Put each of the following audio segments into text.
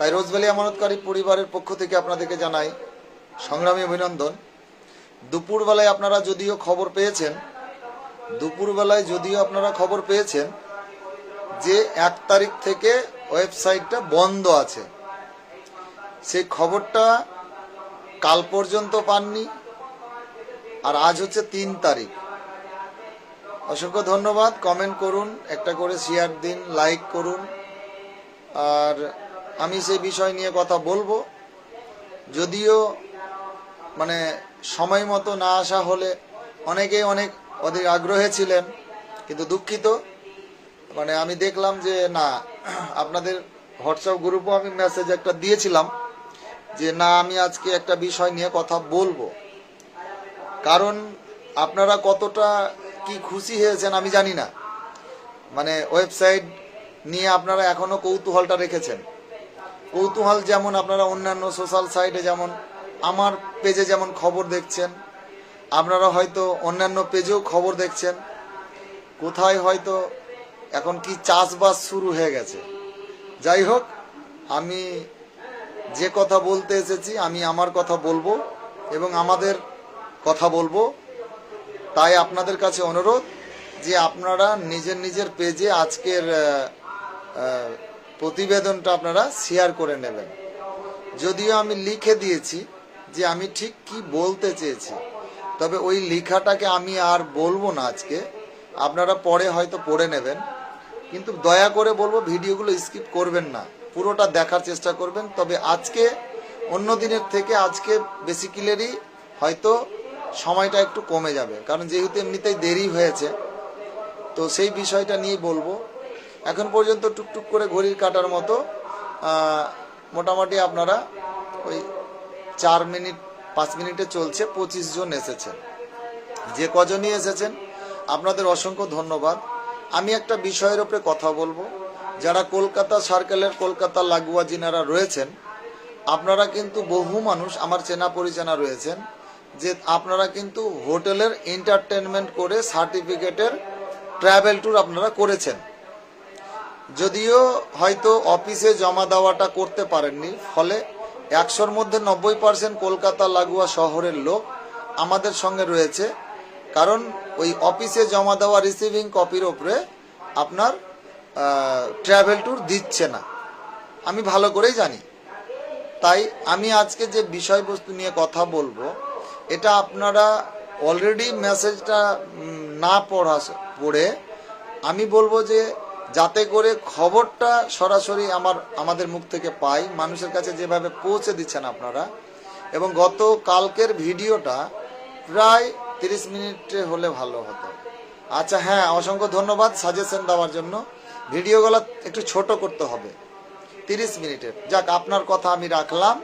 তাই রোজভ্যালি আমানতকারী পরিবারের পক্ষ থেকে আপনাদেরকে জানাই সংগ্রামী অভিনন্দন। দুপুরবেলায় আপনারা যদিও খবর পেয়েছেন, দুপুরবেলায় যদিও আপনারা খবর পেয়েছেন যে এক তারিখ থেকে ওয়েবসাইটটা বন্ধ আছে। সেই খবরটা কাল পর্যন্ত পাননি আর আজ হচ্ছে তিন তারিখ। অসংখ্য ধন্যবাদ। কমেন্ট করুন, একটা করে শেয়ার দিন লাইক করুন। আর আমি সেই বিষয় নিয়ে কথা বলব, যদিও মানে সময় মতো না আসা হলে অনেকেই অনেক অধিক আগ্রহে ছিলেন, কিন্তু দুঃখিত। মানে আমি দেখলাম যে না, আপনাদের হোয়াটসঅ্যাপ গ্রুপও আমি মেসেজ একটা দিয়েছিলাম যে না, আমি আজকে একটা বিষয় নিয়ে কথা বলব। কারণ আপনারা কতটা কি খুশি হয়েছেন আমি জানি না। মানে ওয়েবসাইট নিয়ে আপনারা এখনও কৌতূহলটা রেখেছেন। কৌতূহল যেমন আপনারা অন্যান্য সোশ্যাল সাইটে যেমন, আমার পেজে যেমন খবর দেখছেন, আপনারা হয়তো অন্যান্য পেজেও খবর দেখছেন, কোথায় হয়তো এখন কি চাষবাস শুরু হয়ে গেছে। যাই হোক, আমি যে কথা বলতে এসেছি, আমি আমার কথা বলব এবং আমাদের কথা বলব। তাই আপনাদের কাছে অনুরোধ যে আপনারা নিজের নিজের পেজে আজকের প্রতিবেদনটা আপনারা শেয়ার করে নেবেন। যদিও আমি লিখে দিয়েছি যে আমি ঠিক কি বলতে চেয়েছি, তবে ওই লেখাটাকে আমি আর বলব না আজকে। আপনারা পরে হয়তো পড়ে নেবেন। কিন্তু দয়া করে বলব, ভিডিওগুলো স্কিপ করবেন না। পুরোটা দেখার চেষ্টা করবেন। তবে আজকে, অন্য দিনের থেকে আজকে বেসিক্যালি হয়তো সময়টা একটু কমে যাবে। কারণ যেহেতু এমনিতেই দেরি হয়েছে, তো সেই বিষয়টা নিয়ে বলব। এখন পর্যন্ত টুকটুক করে ঘড়ির কাটার মতো মোটামুটি আপনারা ওই চার মিনিট, পাঁচ মিনিটে চলছে, পঁচিশ জন এসেছেন। যে কজনই এসেছেন, আপনাদের অসংখ্য ধন্যবাদ। আমি একটা বিষয়ের উপরে কথা বলব। যারা কলকাতা সার্কেলের কলকাতা লাগোয়া যিনারা রয়েছেন, আপনারা কিন্তু বহু মানুষ, আমার চেনা পরিচেনা রয়েছেন, যে আপনারা কিন্তু হোটেলের এন্টারটেনমেন্ট করে সার্টিফিকেটের ট্রাভেল ট্যুর আপনারা করেছেন। যদিও হয়তো অফিসে জমা দেওয়াটা করতে পারেননি, ফলে একশোর মধ্যে নব্বই পার্সেন্ট কলকাতা লাগোয়া শহরের লোক আমাদের সঙ্গে রয়েছে। কারণ ওই অফিসে জমা দেওয়া রিসিভিং কপির ওপরে আপনার ট্রাভেল ট্যুর দিচ্ছে না। আমি ভালো করেই জানি। তাই আমি আজকে যে বিষয়বস্তু নিয়ে কথা বলব, এটা আপনারা অলরেডি মেসেজটা না পড়া পড়ে আমি বলব যে যাতে করে খবরটা সরাসরি আমার, আমাদের মুখ থেকে পাই। মানুষের কাছে যেভাবে পৌঁছে দিচ্ছেন আপনারা। এবং গত কালকের ভিডিওটা প্রায় তিরিশ মিনিটে হলে ভালো হতো। আচ্ছা হ্যাঁ অসংখ্য ধন্যবাদ সাজেশন দেওয়ার জন্য। ভিডিওগুলো একটু ছোট করতে হবে। তিরিশ মিনিটের যাক, আপনার কথা আমি রাখলাম।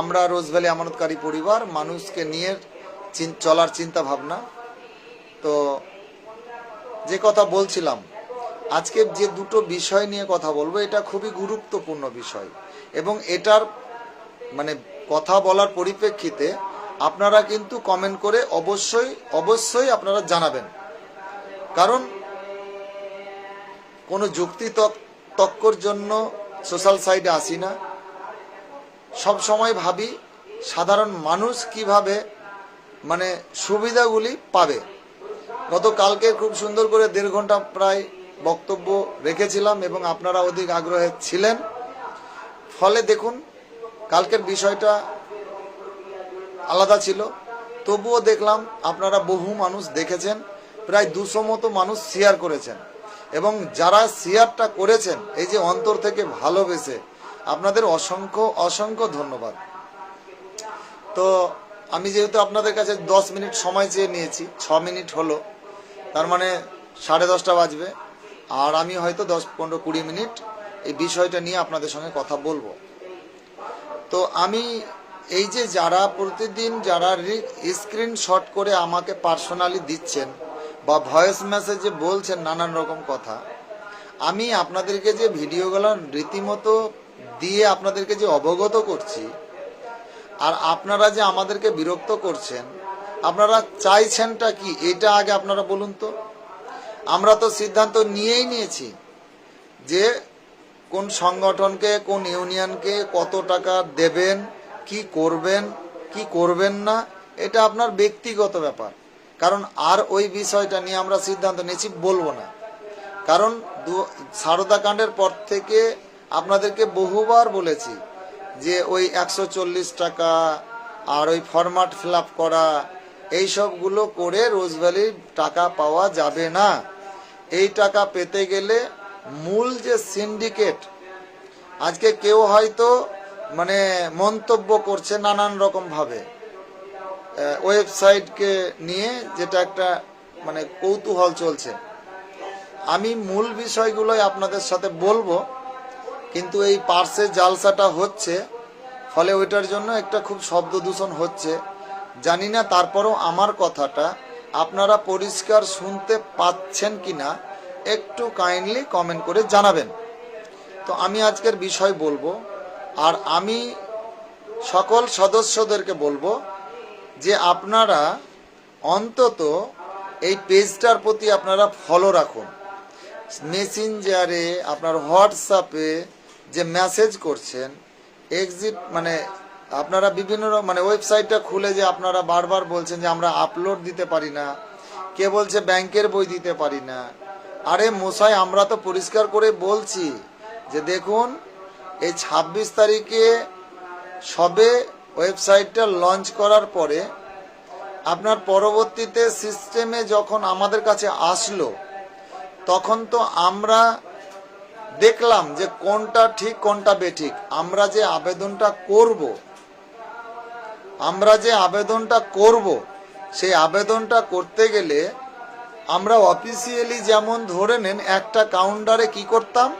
আমরা রোজভ্যালি আমানতকারী পরিবার, মানুষকে নিয়ে চলার চিন্তা ভাবনা তো যে কথা বলছিলাম আজকে যে দুটো বিষয় নিয়ে কথা বলব, এটা খুবই গুরুত্বপূর্ণ বিষয়। এবং এটার মানে কথা বলার পরিপ্রেক্ষিতে আপনারা কিন্তু কমেন্ট করে অবশ্যই অবশ্যই আপনারা জানাবেন। কারণ কোনো যুক্তি তক- তক্কর জন্য সোশ্যাল সাইটে আসি না। সব সময় ভাবি, সাধারণ মানুষ কীভাবে মানে সুবিধাগুলি পাবে। গতকালকে খুব সুন্দর করে দেড় ঘণ্টা প্রায় বক্তব্য রেখেছিলাম এবং আপনারা অধিক আগ্রহে ছিলেন। ফলে দেখুন, কালকের বিষয়টা আলাদা ছিল। তবুও দেখলাম আপনারা বহু মানুষ দেখেছেন, প্রায় দুশো মতো মানুষ শেয়ার করেছেন। এবং যারা শেয়ারটা করেছেন, এই যে অন্তর থেকে ভালোবেসে, আপনাদের অসংখ্য অসংখ্য ধন্যবাদ। তো আমি যেহেতু আপনাদের কাছে দশ মিনিট সময় চেয়ে নিয়েছি, ছ মিনিট হলো, তার মানে সাড়ে দশটা বাজবে। আর আমি হয়তো দশ, পনেরো, কুড়ি মিনিট এই বিষয়টা নিয়ে আপনাদের সঙ্গে কথা বলব। তো আমি এই যে যারা প্রতিদিন যারা স্ক্রিনশট করে আমাকে পার্সোনালি দিচ্ছেন বা ভয়েস মেসেজে বলছেন নানান রকম কথা, আমি আপনাদেরকে যে ভিডিওগুলো রীতিমতো দিয়ে আপনাদেরকে যে অবগত করছি, আর আপনারা যে আমাদেরকে বিরক্ত করছেন, আপনারা চাইছেনটা কি? এটা আগে আপনারা বলুন তো। আমরা তো সিদ্ধান্ত নিয়েই নিয়েছি যে কোন সংগঠনকে, কোন ইউনিয়নকে কত টাকা দেবেন, কি করবেন কি করবেন না, এটা আপনার ব্যক্তিগত ব্যাপার। কারণ আর ওই বিষয়টা নিয়ে আমরা সিদ্ধান্ত নিয়েছি বলব না। কারণ সারদা কাণ্ডের পর থেকে আপনাদেরকে বহুবার বলেছি যে ওই একশো চল্লিশ টাকা আর ওই ফরম্যাট ফিল করা এই সবগুলো করে রোজভ্যালির টাকা পাওয়া যাবে না। এই টাকা পেতে গেলে মূল যে সিন্ডিকেট, আজকে কেউ হয়তো মানে মন্তব্য করছে নানান রকম ভাবে। ওয়েবসাইটকে নিয়ে যেটা একটা মানে কৌতূহল চলছে। আমি মূল বিষয়গুলোই আপনাদের সাথে বলব, কিন্তু এই পার্সে জালসাটা হচ্ছে, ফলে ওইটার জন্য একটা খুব শব্দ দূষণ হচ্ছে। জানি না তারপরও আমার কথাটা আপনারা পরিষ্কার শুনতে পাচ্ছেন কিনা একটু কাইন্ডলি কমেন্ট করে জানাবেন। তো আমি আজকের বিষয় বলব, আর আমি সকল সদস্যদেরকে বলব যে আপনারা অন্তত এই পেজটার প্রতি আপনারা ফলো রাখুন। মেসেঞ্জারে আপনার হোয়াটসঅ্যাপে যে মেসেজ করছেন এক্সিট মানে আপনারা বিভিন্ন মানে ওয়েবসাইটটা খুলে যে আপনারা বারবার বলছেন যে আমরা আপলোড দিতে পারি না। কে বলছে ব্যাংকের বই দিতে পারি না। আরে মশাই, আমরা তো পরিষ্কার করে বলছি যে দেখুন, এই ছাব্বিশ তারিখে সবে ওয়েবসাইটটা লঞ্চ করার পরে আপনার পরবর্তীতে সিস্টেমে যখন আমাদের কাছে আসলো, তখন তো আমরা দেখলাম যে কোনটা ঠিক, কোনটা বেঠিক। আমরা যে আবেদনটা করব আমরা যে আবেদনটা করব, সেই আবেদনটা করতে গেলে আমরা অফিসিয়ালি যেমন ধরে নেন একটা কাউন্টারে কি করতাম?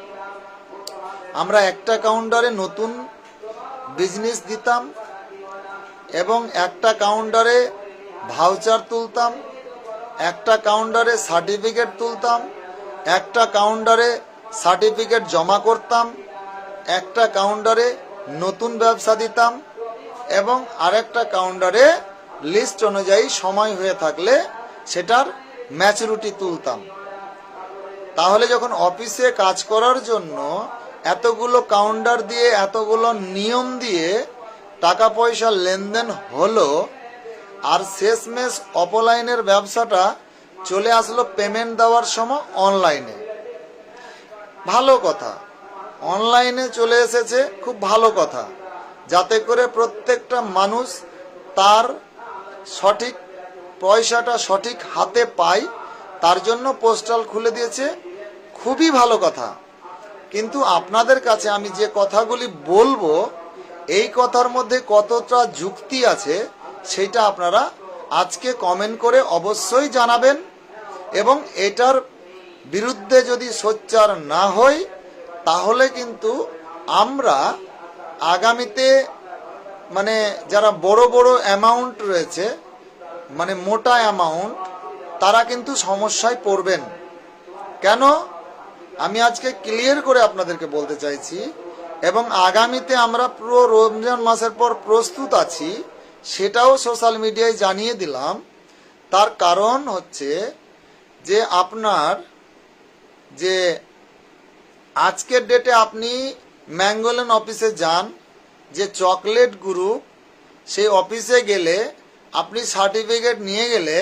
আমরা একটা কাউন্টারে নতুন বিজনেস দিতাম এবং একটা কাউন্টারে ভাউচার তুলতাম, একটা কাউন্টারে সার্টিফিকেট তুলতাম, একটা কাউন্টারে সার্টিফিকেট জমা করতাম, একটা কাউন্টারে নতুন ব্যবসা দিতাম। এবং আরেকটা কাউন্টারে লিস্ট অনুযায়ী সময় হয়ে থাকলে সেটার ম্যাচুরিটি তুলতাম। তাহলে যখন অফিসে কাজ করার জন্য এতগুলো কাউন্টার দিয়ে, এতগুলো নিয়ম দিয়ে টাকা পয়সা লেনদেন হলো আর শেষমেশ অফলাইনের ব্যবসাটা চলে আসলো পেমেন্ট দেওয়ার সময় অনলাইনে ভালো কথা। অনলাইনে চলে এসেছে, খুব ভালো কথা। যাতে করে প্রত্যেকটা মানুষ তার সঠিক পয়সাটা সঠিক হাতে পায়, তার জন্য পোস্টাল খুলে দিয়েছে। খুবই ভালো কথা। কিন্তু আপনাদের কাছে আমি যে কথাগুলি বলব, এই কথার মধ্যে কতটা যুক্তি আছে সেটা আপনারা আজকে কমেন্ট করে অবশ্যই জানাবেন এবং এটার বিরুদ্ধে যদি সোচ্চার না হই, তাহলে কিন্তু আমরা আগামীতে মানে যারা বড় বড় অ্যামাউন্ট রয়েছে মানে মোটা অ্যামাউন্ট তারা কিন্তু সমস্যায় পড়বেন। কেন? আমি আজকে ক্লিয়ার করে আপনাদেরকে বলতে চাইছি, এবং আগামীতে আমরা পুরো রমজান মাসের পর প্রস্তুত আছি, সেটাও সোশ্যাল মিডিয়ায় জানিয়ে দিলাম। তার কারণ হচ্ছে যে আপনার যে আজকের ডেটে আপনি ম্যাঙ্গোলেন অফিসে যান যে চকলেট গ্রুপ সেই অফিসে গেলে আপনি সার্টিফিকেট নিয়ে গেলে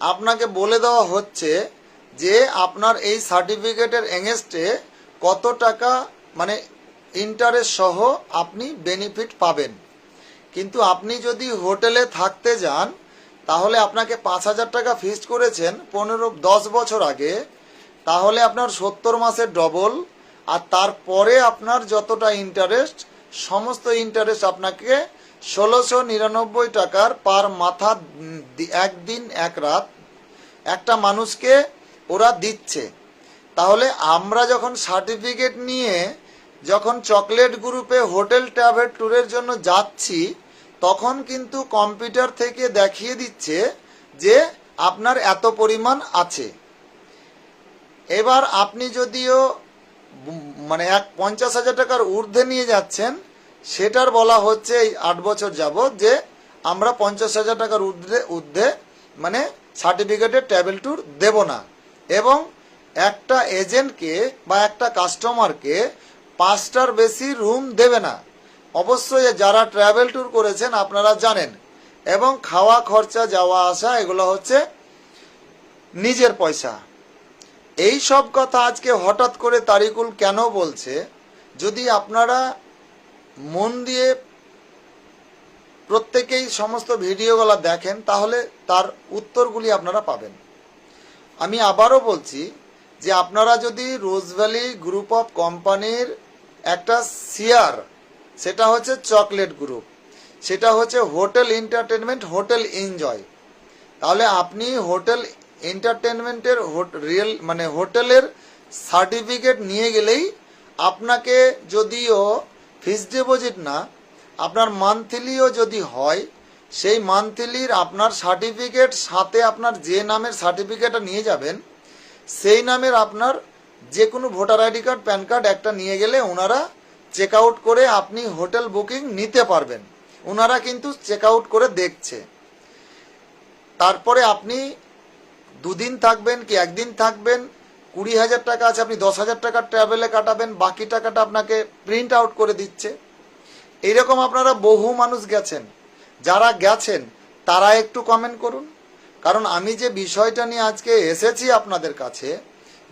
আপনাকে বলে দেওয়া হচ্ছে যে আপনার এই সার্টিফিকেটের এগেনস্টে কত টাকা মানে ইন্টারেস্ট সহ আপনি বেনিফিট পাবেন। কিন্তু আপনি যদি হোটেলে থাকতে যান, তাহলে আপনাকে পাঁচ হাজার টাকা ফিক্সড করেছেন পনেরো দশ বছর আগে, তাহলে আপনার সত্তর মাসের ডবল আর তারপরে আপনার যতটা ইন্টারেস্ট সমস্ত ইন্টারেস্ট আপনাকে ষোলোশো নিরানব্বই টাকার পার মাথা একদিন, এক রাত একটা মানুষকে ওরা দিচ্ছে। তাহলে আমরা যখন সার্টিফিকেট নিয়ে যখন চকলেট গ্রুপে হোটেল ট্রাভেল ট্যুরের জন্য যাচ্ছি, তখন কিন্তু কম্পিউটার থেকে দেখিয়ে দিচ্ছে যে আপনার এত পরিমাণ আছে। এবার আপনি যদিও মানে এক পঞ্চাশ হাজার টাকার ঊর্ধ্বে নিয়ে যাচ্ছেন, সেটার বলা হচ্ছে এই আট বছর যাবত যে আমরা পঞ্চাশ হাজার টাকার ঊর্ধ্বে ঊর্ধ্বে মানে সার্টিফিকেটের ট্রাভেল ট্যুর দেব না। এবং একটা এজেন্টকে বা একটা কাস্টমারকে পাঁচটার বেশি রুম দেবে না। অবশ্যই যারা ট্রাভেল ট্যুর করেছেন আপনারা জানেন। এবং খাওয়া খরচা, যাওয়া আসা, এগুলো হচ্ছে নিজের পয়সা। এই সব কথা আজকে হঠাৎ করে তারিকুল কেন বলছে? যদি আপনারা মন দিয়ে প্রত্যেকেই সমস্ত ভিডিওগুলো দেখেন, তাহলে তার উত্তরগুলি আপনারা পাবেন। আমি আবারও বলছি যে আপনারা যদি রোজভ্যালি গ্রুপ অফ কোম্পানির একটা শেয়ার, সেটা হচ্ছে চকলেট গ্রুপ, সেটা হচ্ছে হোটেল এন্টারটেনমেন্ট হোটেল এনজয়, তাহলে আপনি হোটেল এন্টারটেনমেন্টের রিয়েল মানে হোটেলের সার্টিফিকেট নিয়ে গেলেই আপনাকে যদিও ফিক্সড ডিপোজিট না, আপনার মান্থলিও যদি হয়, সেই মান্থলির আপনার সার্টিফিকেট সাথে আপনার যে নামের সার্টিফিকেটটা নিয়ে যাবেন, সেই নামের আপনার যে কোনো voter ID card, PAN card একটা নিয়ে গেলে ওনারা চেক আউট করে আপনি হোটেল বুকিং নিতে পারবেন। ওনারা কিন্তু চেক আউট করে দেখছে। তারপরে আপনি দুদিন থাকবেন কি একদিন থাকবেন? কুড়ি হাজার টাকা আছে, আপনি দশ হাজার টাকা ট্রাভেলে কাটাবেন, বাকি টাকাটা আপনাকে প্রিন্ট আউট করে দিচ্ছে। এইরকম আপনারা বহু মানুষ গেছেন। যারা গেছেন, তারা একটু কমেন্ট করুন। কারণ আমি যে বিষয়টা নিয়ে আজকে এসেছি আপনাদের কাছে,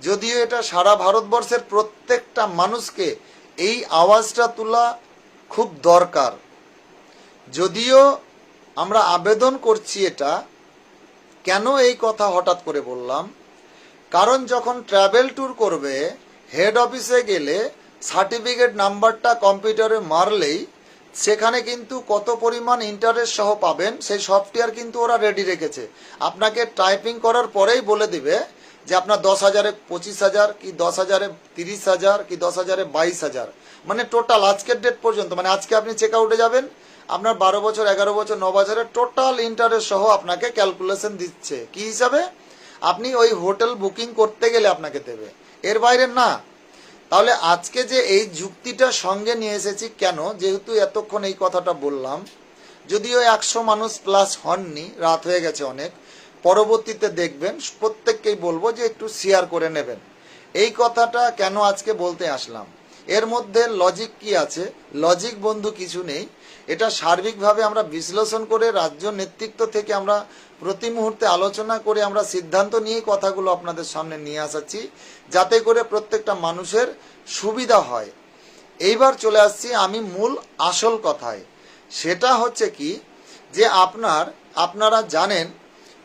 যদিও এটা সারা ভারতবর্ষের প্রত্যেকটা মানুষকে এই আওয়াজটা তোলা খুব দরকার। যদিও আমরা আবেদন করছি এটা কেন এই কথা হঠাৎ করে বললাম? কারণ যখন ট্রাভেল ট্যুর করবে হেড অফিসে গেলে সার্টিফিকেট নাম্বারটা কম্পিউটারে মারলেই সেখানে কিন্তু কত পরিমাণ ইন্টারেস্ট সহ পাবেন, সেই সফটওয়্যার কিন্তু ওরা রেডি রেখেছে। আপনাকে টাইপিং করার পরেই বলে দিবে যে আপনার দশ হাজারে পঁচিশ হাজার, কি দশ হাজারে তিরিশ হাজার, কি দশ হাজারে বাইশ হাজার। মানে টোটাল আজকের ডেট পর্যন্ত মানে আজকে আপনি চেক আউটে যাবেন আপনার বারো বছর, এগারো বছর, ন বছরের টোটাল ইন্টারেস্ট সহ আপনাকে ক্যালকুলেশন দিচ্ছে। কি হিসাবে? আপনি ওই হোটেল বুকিং করতে গেলে আপনাকে দেবে। এর বাইরে না। তাহলে আজকে যে এই যুক্তিটা সঙ্গে নিয়ে এসেছি কেন? যেহেতু এতক্ষণ এই কথাটা বললাম, যদিও একশো মানুষ প্লাস হননি, রাত হয়ে গেছে অনেক। পরবর্তীতে দেখবেন, প্রত্যেককেই বলব যে একটু শেয়ার করে নেবেন। এই কথাটা কেন আজকে বলতে আসলাম? এর মধ্যে লজিক কি আছে? লজিক বন্ধু কিছু নেই। এটা সার্বিকভাবে আমরা বিশ্লেষণ করে রাজ্য নেতৃত্ব থেকে আমরা প্রতি মুহূর্তে আলোচনা করে আমরা সিদ্ধান্ত নিয়ে কথাগুলো আপনাদের সামনে নিয়ে আসাচ্ছি, যাতে করে প্রত্যেকটা মানুষের সুবিধা হয়। এইবার চলে আসছি আমি মূল আসল কথায়। সেটা হচ্ছে কি যে আপনার, আপনারা জানেন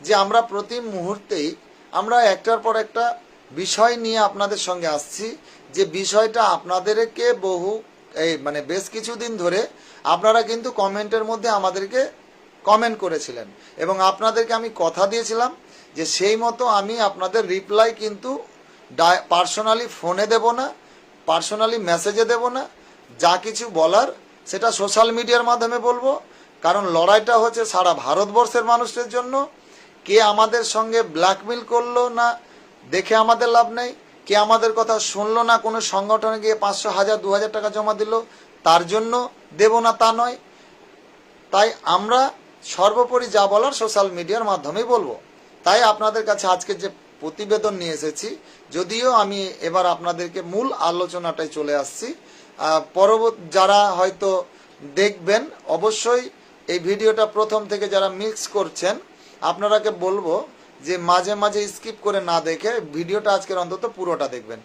যে আমরা প্রতি মুহূর্তেই আমরা একটার পর একটা বিষয় নিয়ে আপনাদের সঙ্গে আসছি, যে বিষয়টা আপনাদেরকে বহু, এই মানে বেশ কিছুদিন ধরে আপনারা কিন্তু কমেন্টের মধ্যে আমাদেরকে কমেন্ট করেছিলেন। এবং আপনাদেরকে আমি কথা দিয়েছিলাম যে সেই মতো আমি আপনাদের রিপ্লাই কিন্তু পার্সোনালি ফোনে দেব না পার্সোনালি মেসেজে দেব না। যা কিছু বলার সেটা সোশ্যাল মিডিয়ার মাধ্যমে বলব। কারণ লড়াইটা হচ্ছে সারা ভারতবর্ষের মানুষের জন্য। কে আমাদের সঙ্গে ব্ল্যাকমেল করল না, দেখে আমাদের লাভ নেই। কে আমাদের কথা শুনলো না, কোনো সংগঠনে গিয়ে পাঁচশো হাজার দু হাজার টাকা জমা দিল তার জন্য দেব না তা নয়। তাই আমরা সর্বোপরি যা বলার সোশ্যাল মিডিয়ার মাধ্যমেই বলব। তাই আপনাদের কাছে আজকে যে প্রতিবেদন নিয়ে এসেছি, যদিও আমি এবার আপনাদেরকে মূল আলোচনাটায় চলে আসছি পরবর্তী যারা হয়তো দেখবেন, অবশ্যই এই ভিডিওটা প্রথম থেকে যারা মিক্স করছেন, আপনারাকে বলব যে মাঝে মাঝে স্কিপ করে না দেখে ভিডিওটা আজকের অন্তত পুরোটা দেখবেন।